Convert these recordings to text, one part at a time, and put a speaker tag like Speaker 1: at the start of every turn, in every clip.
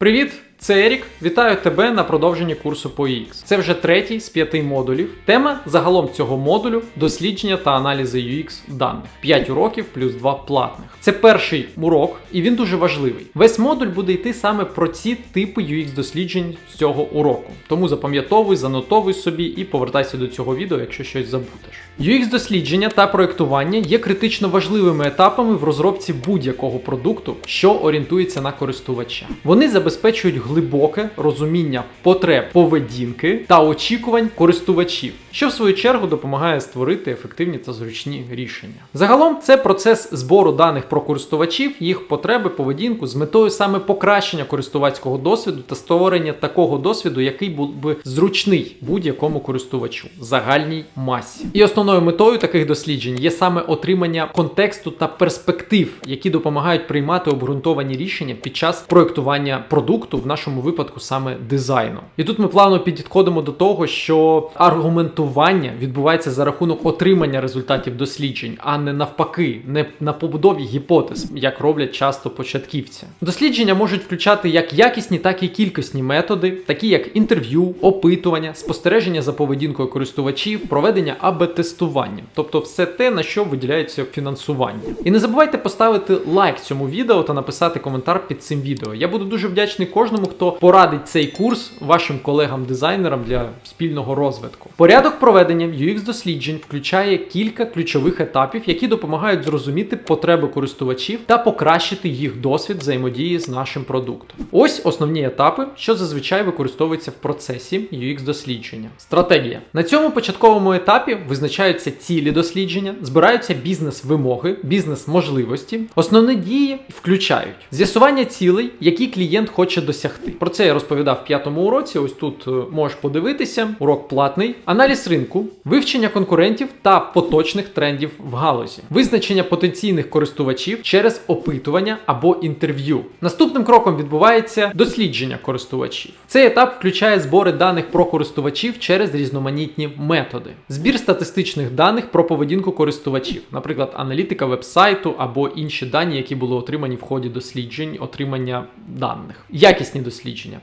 Speaker 1: Привіт! Це Ерік. Вітаю тебе на продовженні курсу по UX. Це вже третій з п'яти модулів. Тема загалом цього модулю дослідження та аналізи UX даних. 5 уроків плюс 2 платних. Це перший урок, і він дуже важливий. Весь модуль буде йти саме про ці типи UX досліджень з цього уроку. Тому запам'ятовуй, занотовуй собі і повертайся до цього відео, якщо щось забудеш. UX дослідження та проєктування є критично важливими етапами в розробці будь-якого продукту, що орієнтується на користувача. Вони забезпечують глибоке розуміння потреб поведінки та очікувань користувачів, що в свою чергу допомагає створити ефективні та зручні рішення. Загалом це процес збору даних про користувачів, їх потреби, поведінку з метою саме покращення користувацького досвіду та створення такого досвіду, який був би зручний будь-якому користувачу загальній масі. І основною метою таких досліджень є саме отримання контексту та перспектив, які допомагають приймати обґрунтовані рішення під час проектування продукту, в нашому випадку саме дизайну. І тут ми плавно підходимо до того, що аргументування відбувається за рахунок отримання результатів досліджень, а не навпаки, не на побудові гіпотез, як роблять часто початківці. Дослідження можуть включати як якісні, так і кількісні методи, такі як інтерв'ю, опитування, спостереження за поведінкою користувачів, проведення АБ-тестування, тобто все те, на що виділяється фінансування. І не забувайте поставити лайк цьому відео та написати коментар під цим відео. Я буду дуже вдячний кожному, хто порадить цей курс вашим колегам-дизайнерам для спільного розвитку. Порядок проведення UX досліджень включає кілька ключових етапів, які допомагають зрозуміти потреби користувачів та покращити їх досвід взаємодії з нашим продуктом. Ось основні етапи, що зазвичай використовуються в процесі UX дослідження. Стратегія на цьому початковому етапі визначаються цілі дослідження, збираються бізнес-вимоги, бізнес-можливості. Основні дії включають з'ясування цілей, які клієнт хоче досягти. Про це я розповідав в п'ятому уроці. Ось тут е, можеш подивитися. Урок платний, аналіз ринку, вивчення конкурентів та поточних трендів в галузі, визначення потенційних користувачів через опитування або інтерв'ю. Наступним кроком відбувається дослідження користувачів. Цей етап включає збори даних про користувачів через різноманітні методи, збір статистичних даних про поведінку користувачів, наприклад, аналітика вебсайту або інші дані, які були отримані в ході досліджень, отримання даних, якісні дослідження,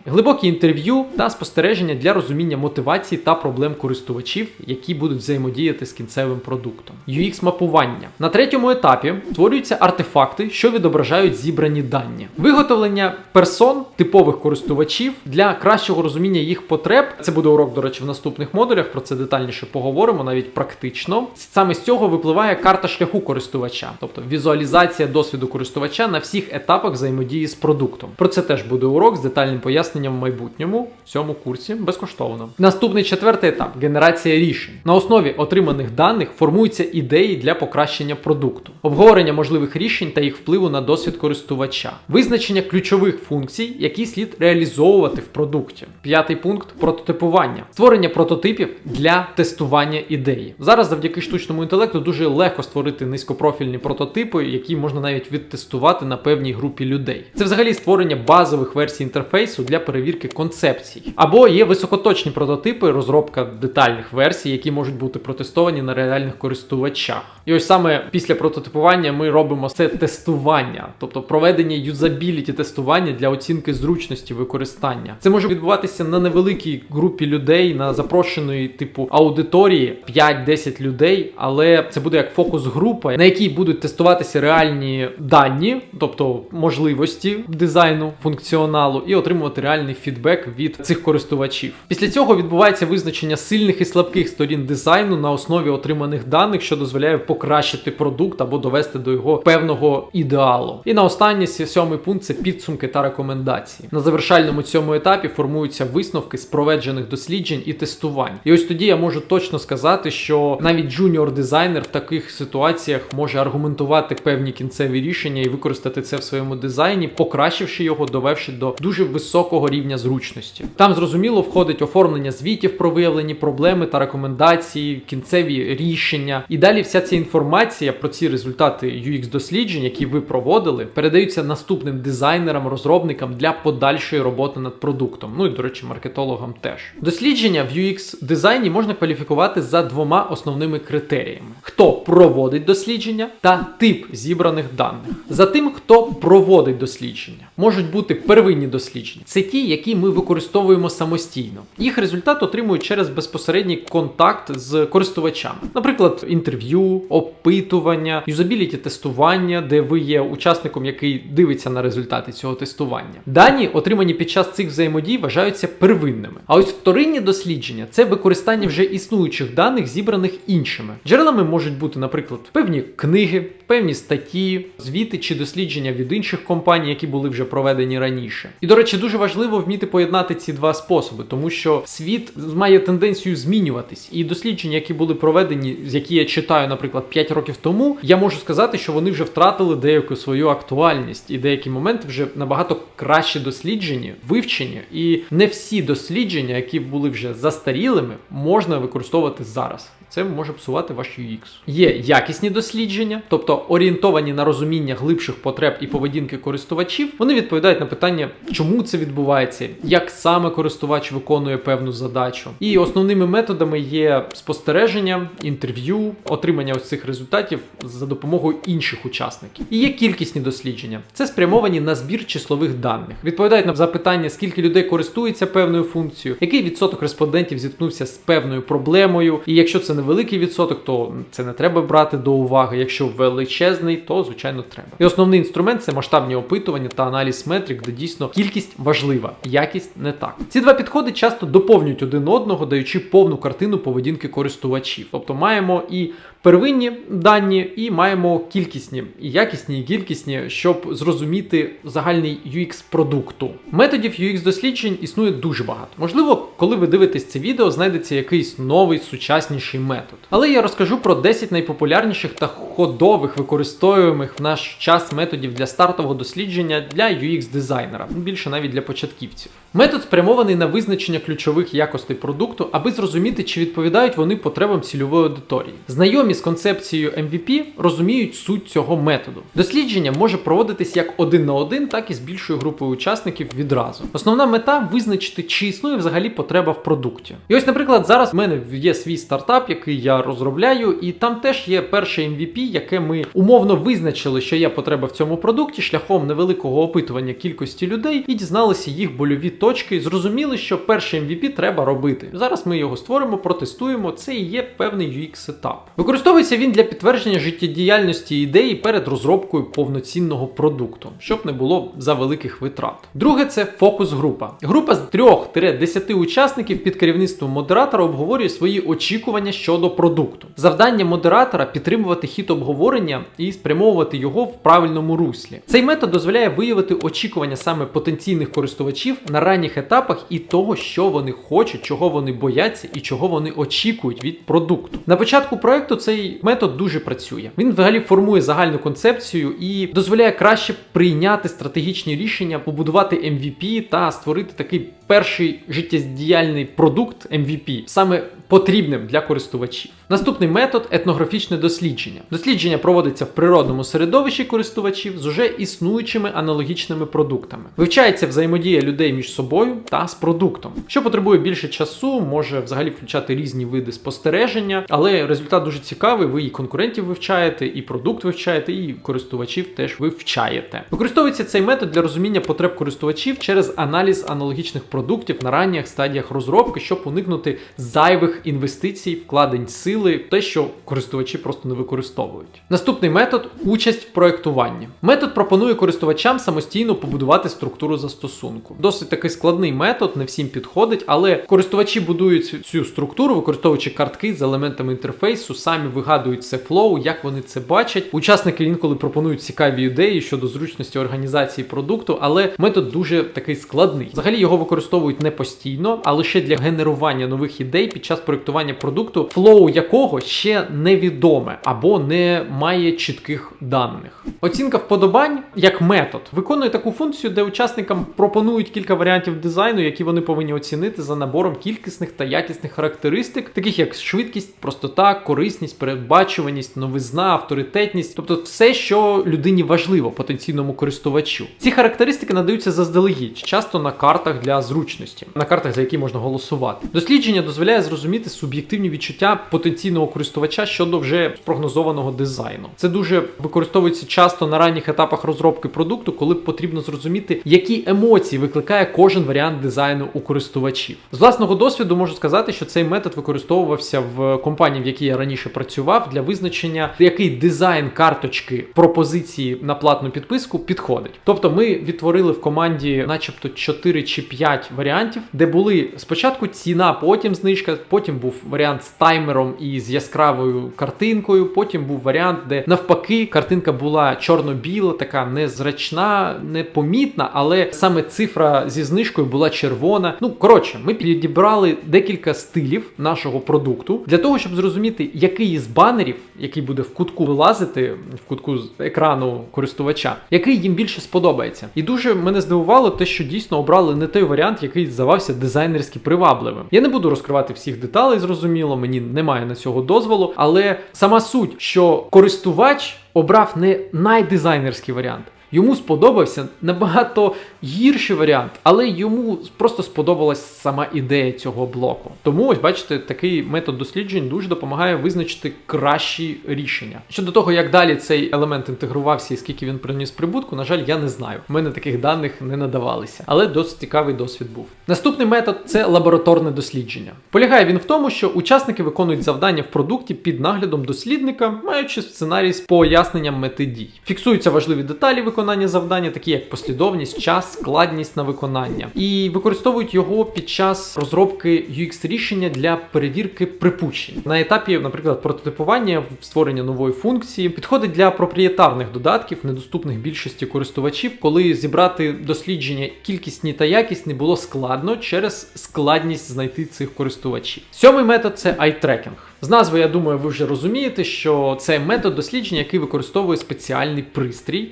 Speaker 1: глибокі інтерв'ю та спостереження для розуміння мотивації та проблем користувачів, які будуть взаємодіяти з кінцевим продуктом. UX-мапування на третьому етапі створюються артефакти, що відображають зібрані дані, виготовлення персон типових користувачів для кращого розуміння їх потреб. Це буде урок, до речі, в наступних модулях. Про це детальніше поговоримо, навіть практично. Саме з цього випливає карта шляху користувача, тобто візуалізація досвіду користувача на всіх етапах взаємодії з продуктом. Про це теж буде урок детальним поясненням в майбутньому в цьому курсі безкоштовно. Наступний четвертий етап генерація рішень. На основі отриманих даних формуються ідеї для покращення продукту, обговорення можливих рішень та їх впливу на досвід користувача, визначення ключових функцій, які слід реалізовувати в продукті. П'ятий пункт прототипування, створення прототипів для тестування ідеї. Зараз завдяки штучному інтелекту дуже легко створити низькопрофільні прототипи, які можна навіть відтестувати на певній групі людей. Це взагалі створення базових версій інтерфейсу для перевірки концепцій. Або є високоточні прототипи, розробка детальних версій, які можуть бути протестовані на реальних користувачах. І ось саме після прототипування ми робимо це тестування, тобто проведення юзабіліті тестування для оцінки зручності використання. Це може відбуватися на невеликій групі людей, на запрошеної типу аудиторії 5-10 людей, але це буде як фокус-група, на якій будуть тестуватися реальні дані, тобто можливості дизайну, функціоналу, і отримувати реальний фідбек від цих користувачів. Після цього відбувається визначення сильних і слабких сторін дизайну на основі отриманих даних, що дозволяє покращити продукт або довести до його певного ідеалу. І на останній сьомий пункт це підсумки та рекомендації. На завершальному цьому етапі формуються висновки з проведених досліджень і тестувань. І ось тоді я можу точно сказати, що навіть джуніор-дизайнер в таких ситуаціях може аргументувати певні кінцеві рішення і використати це в своєму дизайні, покращивши його, довевши до дуже високого рівня зручності. Там зрозуміло входить оформлення звітів про виявлені проблеми та рекомендації, кінцеві рішення. І далі вся ця інформація про ці результати UX досліджень, які ви проводили, передаються наступним дизайнерам, розробникам для подальшої роботи над продуктом. Ну і до речі, маркетологам теж. Дослідження в UX дизайні можна кваліфікувати за двома основними критеріями: хто проводить дослідження та тип зібраних даних. За тим, хто проводить дослідження. Можуть бути первинні дослідження. Це ті, які ми використовуємо самостійно. Їх результат отримують через безпосередній контакт з користувачами, наприклад, інтерв'ю, опитування, юзабіліті тестування, де ви є учасником, який дивиться на результати цього тестування. Дані, отримані під час цих взаємодій, вважаються первинними. А ось вторинні дослідження це використання вже існуючих даних, зібраних іншими. Джерелами можуть бути, наприклад, певні книги, певні статті, звіти чи дослідження від інших компаній, які були вже проведені раніше. І до речі, дуже важливо вміти поєднати ці два способи, тому що світ має тенденцію змінюватись, і дослідження, які були проведені, які я читаю, наприклад, 5 років тому, я можу сказати, що вони вже втратили деяку свою актуальність, і деякі моменти вже набагато краще досліджені, вивчені, і не всі дослідження, які були вже застарілими, можна використовувати зараз. Це може псувати ваш UX. Є якісні дослідження, тобто орієнтовані на розуміння глибших потреб і поведінки користувачів. Вони відповідають на питання, чому це відбувається, як саме користувач виконує певну задачу. І основними методами є спостереження, інтерв'ю, отримання ось цих результатів за допомогою інших учасників. І є кількісні дослідження. Це спрямовані на збір числових даних. Відповідають на запитання, скільки людей користується певною функцією, який відсоток респондентів зіткнувся з певною проблемою. І якщо це невеликий відсоток, то це не треба брати до уваги. Якщо величезний, то звичайно треба. І основний інструмент це масштабні опитування та аналіз метрик, де дійсно кількість важлива, якість не так. Ці два підходи часто доповнюють один одного, даючи повну картину поведінки користувачів. Тобто маємо і первинні дані, і маємо кількісні, і якісні, і кількісні, щоб зрозуміти загальний UX продукту. Методів UX досліджень існує дуже багато. Можливо, коли ви дивитесь це відео, знайдеться якийсь новий сучасніший метод. Але я розкажу про 10 найпопулярніших та ходових використовуємих в наш час методів для стартового дослідження для UX дизайнера, більше навіть для початківців. Метод спрямований на визначення ключових якостей продукту, аби зрозуміти, чи відповідають вони потребам цільової аудиторії. Знайомі з концепцією MVP розуміють суть цього методу. Дослідження може проводитись як один на один, так і з більшою групою учасників відразу. Основна мета визначити, чи існує взагалі потреба в продукті. І ось, наприклад, зараз в мене є свій стартап, який я розробляю, і там теж є перше MVP, яке ми умовно визначили, що є потреба в цьому продукті шляхом невеликого опитування кількості людей і дізналися їх больові точки, і зрозуміли, що перший MVP треба робити. Зараз ми його створимо, протестуємо. Це і є певний UX етап. Використовується він для підтвердження життєдіяльності ідеї перед розробкою повноцінного продукту, щоб не було за великих витрат. Друге це фокус-група. Група з 3-10 учасників під керівництвом модератора обговорює свої очікування щодо продукту. Завдання модератора підтримувати хід обговорення і спрямовувати його в правильному руслі. Цей метод дозволяє виявити очікування саме потенційних користувачів на ранніх етапах і того, що вони хочуть, чого вони бояться і чого вони очікують від продукту. На початку проекту цей метод дуже працює. Він взагалі формує загальну концепцію і дозволяє краще прийняти стратегічні рішення, побудувати MVP та створити такий перший життєздіяльний продукт MVP, саме потрібним для користувачів. Наступний метод етнографічне дослідження. Дослідження проводиться в природному середовищі користувачів з уже існуючими аналогічними продуктами. Вивчається взаємодія людей між собою та з продуктом. Що потребує більше часу, може взагалі включати різні види спостереження, але результат дуже цікавий. Ви і конкурентів вивчаєте, і продукт вивчаєте, і користувачів теж вивчаєте. Використовується цей метод для розуміння потреб користувачів через аналіз аналогічних продуктів на ранніх стадіях розробки, щоб уникнути зайвих інвестицій, вкладень сили, те, що користувачі просто не використовують. Наступний метод участь в проєктуванні. Метод пропонує користувачам самостійно побудувати структуру застосунку. Досить такий складний метод, не всім підходить, але користувачі будують цю структуру, використовуючи картки з елементами інтерфейсу, самі вигадують це флоу, як вони це бачать. Учасники інколи пропонують цікаві ідеї щодо зручності організації продукту, але метод дуже такий складний. Взагалі його використовують не постійно, а лише для генерування нових ідей під час проєктування продукту, флоу якого ще невідоме або не має чітких даних. Оцінка вподобань як метод виконує таку функцію, де учасникам пропонують кілька варіантів дизайну, які вони повинні оцінити за набором кількісних та якісних характеристик, таких як швидкість, простота, корисність, передбачуваність, новизна, авторитетність, тобто все, що людині важливо потенційному користувачу. Ці характеристики надаються заздалегідь, часто на картах для зручності зручності на картах, за які можна голосувати. Дослідження дозволяє зрозуміти суб'єктивні відчуття потенційного користувача щодо вже спрогнозованого дизайну. Це дуже використовується часто на ранніх етапах розробки продукту, коли потрібно зрозуміти, які емоції викликає кожен варіант дизайну у користувачів. З власного досвіду можу сказати, що цей метод використовувався в компанії, в якій я раніше працював, для визначення, який дизайн карточки пропозиції на платну підписку підходить. Тобто, ми відтворили в команді, начебто, 4 чи 5 варіантів, де були спочатку ціна, потім знижка, потім був варіант з таймером і з яскравою картинкою. Потім був варіант, де навпаки картинка була чорно-біла, така незрачна, непомітна, але саме цифра зі знижкою була червона. Ну коротше, ми підібрали декілька стилів нашого продукту для того, щоб зрозуміти, який із банерів, який буде в кутку вилазити, в кутку з екрану користувача, який їм більше сподобається. І дуже мене здивувало те, що дійсно обрали не той варіант, який здавався дизайнерськи привабливим. Я не буду розкривати всіх деталей, зрозуміло, мені немає на цього дозволу, але сама суть, що користувач обрав не найдизайнерський варіант. Йому сподобався набагато гірший варіант, але йому просто сподобалась сама ідея цього блоку. Тому ось бачите, такий метод досліджень дуже допомагає визначити кращі рішення. Щодо того, як далі цей елемент інтегрувався і скільки він приніс прибутку, на жаль, я не знаю. У мене таких даних не надавалися, але досить цікавий досвід був. Наступний метод це лабораторне дослідження. Полягає він в тому, що учасники виконують завдання в продукті під наглядом дослідника, маючи сценарій з поясненням мети дій. Фіксуються важливі деталі виконання завдання, такі як послідовність, час, складність на виконання, і використовують його під час розробки UX рішення для перевірки припущень. На етапі, наприклад, прототипування створення нової функції підходить для проприєтарних додатків, недоступних більшості користувачів, коли зібрати дослідження кількісні та якісні було складно через складність знайти цих користувачів. Сьомий метод це eye-tracking. З назви, я думаю, ви вже розумієте, що це метод дослідження, який використовує спеціальний пристрій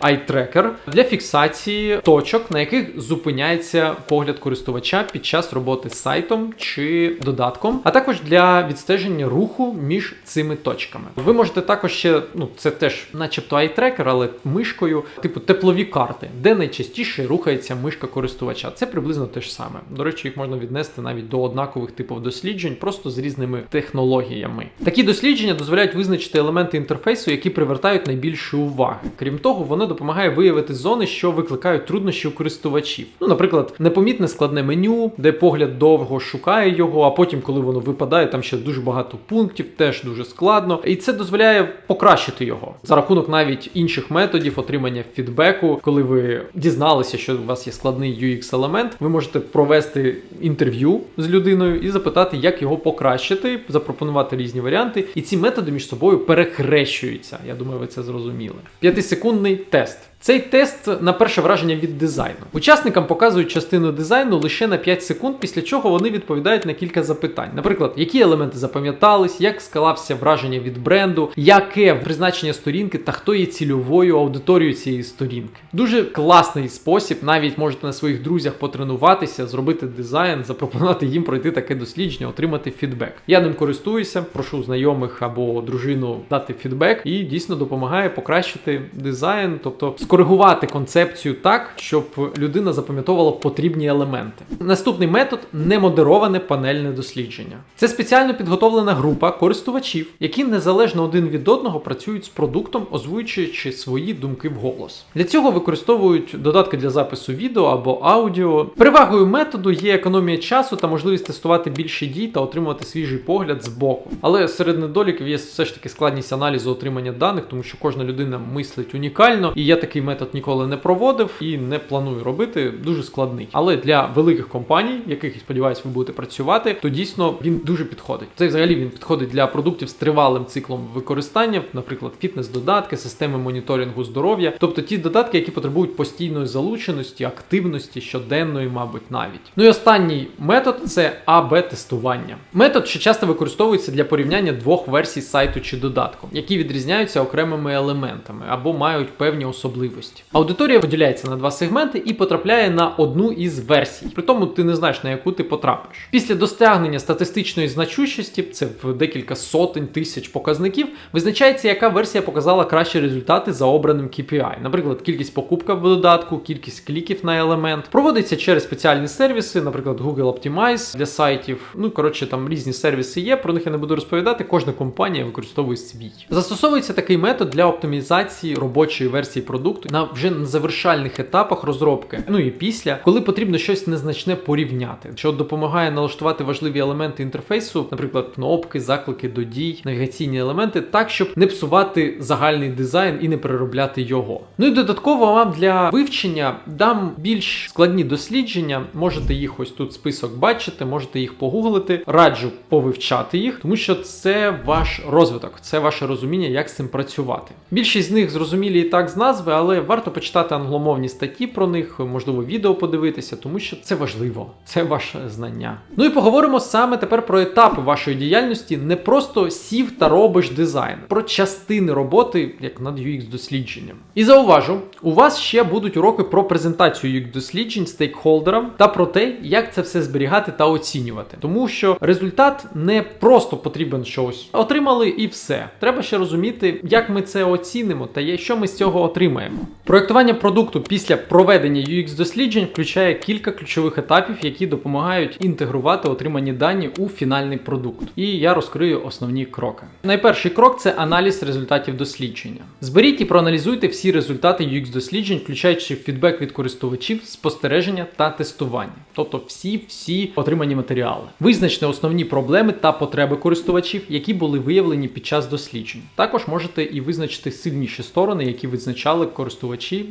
Speaker 1: eye-tracker для фіксації точок, на яких зупиняється погляд користувача під час роботи з сайтом чи додатком, а також для відстеження руху між цими точками. Ви можете також ще, ну це теж, начебто, eye-tracker, але мишкою, типу теплові карти, де найчастіше рухається мишка користувача. Це приблизно те ж саме. До речі, їх можна віднести навіть до однакових типів досліджень, просто з різними технологіями. Такі дослідження дозволяють визначити елементи інтерфейсу, які привертають найбільше уваги. Крім того, воно допомагає виявити зони, що викликають труднощі у користувачів. Ну, наприклад, непомітне складне меню, де погляд довго шукає його, а потім, коли воно випадає, там ще дуже багато пунктів, теж дуже складно. І це дозволяє покращити його за рахунок навіть інших методів отримання фідбеку, коли ви дізналися, що у вас є складний UX-елемент, ви можете провести інтерв'ю з людиною і запитати, як його покращити, запропонувати різні варіанти. І ці методи між собою перехрещуються. Я думаю, ви це зрозуміли. П'ятисекундний тест. Цей тест на перше враження від дизайну. Учасникам показують частину дизайну лише на 5 секунд, після чого вони відповідають на кілька запитань. Наприклад, які елементи запам'ятались, як склався враження від бренду, яке призначення сторінки та хто є цільовою аудиторією цієї сторінки. Дуже класний спосіб, навіть можете на своїх друзях потренуватися, зробити дизайн, запропонувати їм пройти таке дослідження, отримати фідбек. Я ним користуюся, прошу знайомих або дружину дати фідбек, і дійсно допомагає покращити дизайн, тобто скоригувати концепцію так, щоб людина запам'ятовувала потрібні елементи. Наступний метод немодероване панельне дослідження. Це спеціально підготовлена група користувачів, які незалежно один від одного працюють з продуктом, озвучуючи свої думки вголос. Для цього використовують додатки для запису відео або аудіо. Перевагою методу є економія часу та можливість тестувати більше дій та отримувати свіжий погляд з боку. Але серед недоліків є все ж таки складність аналізу отримання даних, тому що кожна людина мислить унікально, і я такий метод ніколи не проводив і не планую робити. Дуже складний. Але для великих компаній, яких сподіваюся, ви будете працювати, то дійсно він дуже підходить. Це взагалі він підходить для продуктів з тривалим циклом використання, наприклад, фітнес-додатки, системи моніторингу здоров'я, тобто ті додатки, які потребують постійної залученості, активності, щоденної, мабуть, навіть. Ну і останній метод це АБ-тестування. Метод, що часто використовується для порівняння двох версій сайту чи додатку, які відрізняються окремими елементами або мають певні особливості можливості. Аудиторія поділяється на два сегменти і потрапляє на одну із версій. При тому ти не знаєш на яку ти потрапиш. Після досягнення статистичної значущості, це в декілька сотень тисяч показників, визначається, яка версія показала кращі результати за обраним KPI. Наприклад, кількість покупок в додатку, кількість кліків на елемент. Проводиться через спеціальні сервіси, наприклад, Google Optimize для сайтів. Ну коротше, там різні сервіси є. Про них я не буду розповідати. Кожна компанія використовує свій. Застосовується такий метод для оптимізації робочої версії продукту на вже на завершальних етапах розробки. Ну і після, коли потрібно щось незначне порівняти, що допомагає налаштувати важливі елементи інтерфейсу, наприклад, кнопки, заклики до дій, навігаційні елементи, так щоб не псувати загальний дизайн і не переробляти його. Ну і додатково вам для вивчення дам більш складні дослідження. Можете їх ось тут список бачити, можете їх погуглити. Раджу повивчати їх, тому що це ваш розвиток, це ваше розуміння, як з цим працювати. Більшість з них зрозумілі і так з назви, але варто почитати англомовні статті про них, можливо, відео подивитися, тому що це важливо, це ваше знання. Ну і поговоримо саме тепер про етапи вашої діяльності, не просто сів та робиш дизайн, про частини роботи, як над UX дослідженням. І зауважу, у вас ще будуть уроки про презентацію UX досліджень стейкхолдерам та про те, як це все зберігати та оцінювати, тому що результат не просто потрібен щось отримали і все. Треба ще розуміти, як ми це оцінимо та що ми з цього отримаємо. Проєктування продукту після проведення UX досліджень включає кілька ключових етапів, які допомагають інтегрувати отримані дані у фінальний продукт. І я розкрию основні кроки. Найперший крок це аналіз результатів дослідження. Зберіть і проаналізуйте всі результати UX досліджень, включаючи фідбек від користувачів, спостереження та тестування, тобто всі всі отримані матеріали. Визначте основні проблеми та потреби користувачів, які були виявлені під час досліджень. Також можете і визначити сильніші сторони, які визначали користувачі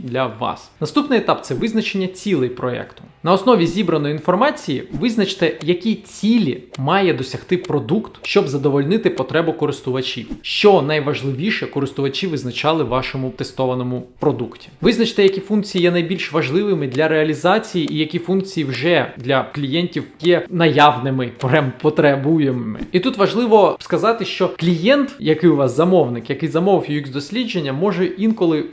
Speaker 1: для вас. Наступний етап це визначення цілей проєкту. На основі зібраної інформації визначте, які цілі має досягти продукт, щоб задовольнити потребу користувачів. Що найважливіше користувачі визначали в вашому тестованому продукті. Визначте, які функції є найбільш важливими для реалізації, і які функції вже для клієнтів є наявними, прям потребуємими. І тут важливо сказати, що клієнт, який у вас замовник, який замовив UX дослідження, може інколи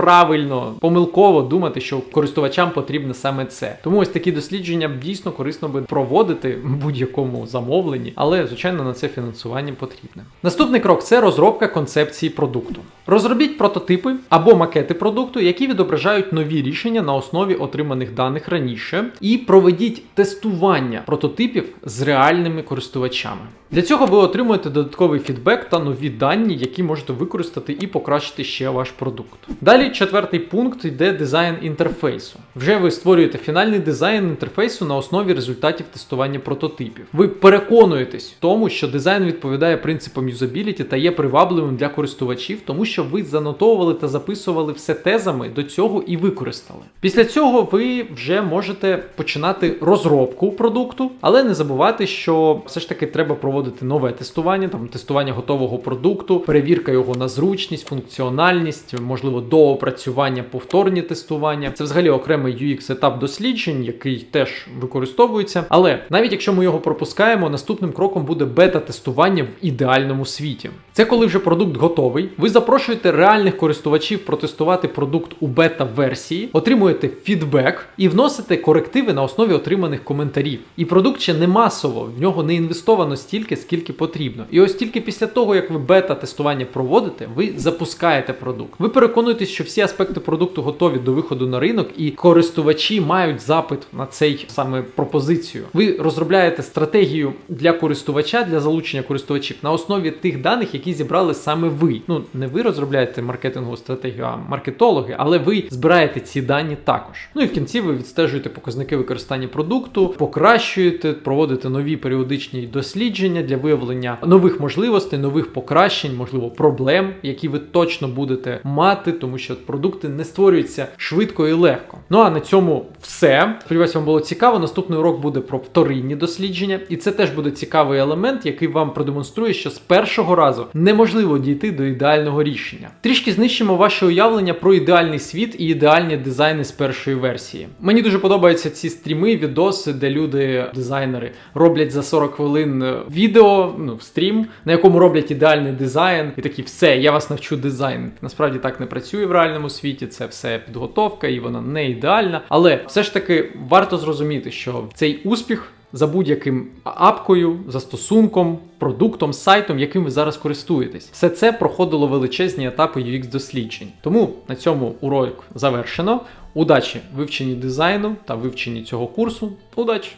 Speaker 1: неправильно помилково думати, що користувачам потрібно саме це. Тому ось такі дослідження дійсно корисно би проводити в будь-якому замовленні, але звичайно на це фінансування потрібне. Наступний крок це розробка концепції продукту. Розробіть прототипи або макети продукту, які відображають нові рішення на основі отриманих даних раніше, і проведіть тестування прототипів з реальними користувачами. Для цього ви отримуєте додатковий фідбек та нові дані, які можете використати і покращити ще ваш продукт. Далі четвертий пункт йде дизайн інтерфейсу. Вже ви створюєте фінальний дизайн інтерфейсу на основі результатів тестування прототипів. Ви переконуєтесь в тому, що дизайн відповідає принципам юзабіліті та є привабливим для користувачів, тому що ви занотовували та записували все тезами до цього і використали. Після цього ви вже можете починати розробку продукту, але не забувати, що все ж таки треба проводити нове тестування, там тестування готового продукту, перевірка його на зручність, функціональність, можливо, доопрацювання, повторні тестування. Це взагалі окремий UX етап досліджень, який теж використовується. Але навіть якщо ми його пропускаємо, наступним кроком буде бета-тестування в ідеальному світі. Це коли вже продукт готовий. Ви запрошуєте реальних користувачів протестувати продукт у бета-версії, отримуєте фідбек і вносите корективи на основі отриманих коментарів. І продукт ще не масово, в нього не інвестовано стільки, скільки потрібно. І ось тільки після того, як ви бета-тестування проводите, ви запускаєте продукт. Ви переконуєтесь, що всі аспекти продукту готові до виходу на ринок, і користувачі мають запит на цей саме пропозицію. Ви розробляєте стратегію для користувача, для залучення користувачів на основі тих даних, які зібрали саме ви. Ну не ви розробляєте маркетингову стратегію, а маркетологи, але ви збираєте ці дані також. Ну і в кінці ви відстежуєте показники використання продукту, покращуєте, проводите нові періодичні дослідження для виявлення нових можливостей, нових покращень, можливо, проблем, які ви точно будете мати, тому що продукти не створюються швидко і легко. Ну а на цьому все. Сподіваюся, вам було цікаво. Наступний урок буде про вторинні дослідження, і це теж буде цікавий елемент, який вам продемонструє, що з першого разу неможливо дійти до ідеального рішення. Трішки знищимо ваше уявлення про ідеальний світ і ідеальні дизайни з першої версії. Мені дуже подобаються ці стріми, відоси, де люди, дизайнери, роблять за 40 хвилин е, відео, ну стрім, на якому роблять ідеальний дизайн, і такі все, я вас навчу дизайнити. Насправді так не працює в реальному світі, це все підготовка, і вона не ідеальна. Але все ж таки варто зрозуміти, що цей успіх. За будь-яким апкою, застосунком, продуктом, сайтом, яким ви зараз користуєтесь, все це проходило величезні етапи UX досліджень. Тому на цьому урок завершено. Удачі вивченні дизайну та вивченні цього курсу. Удачі!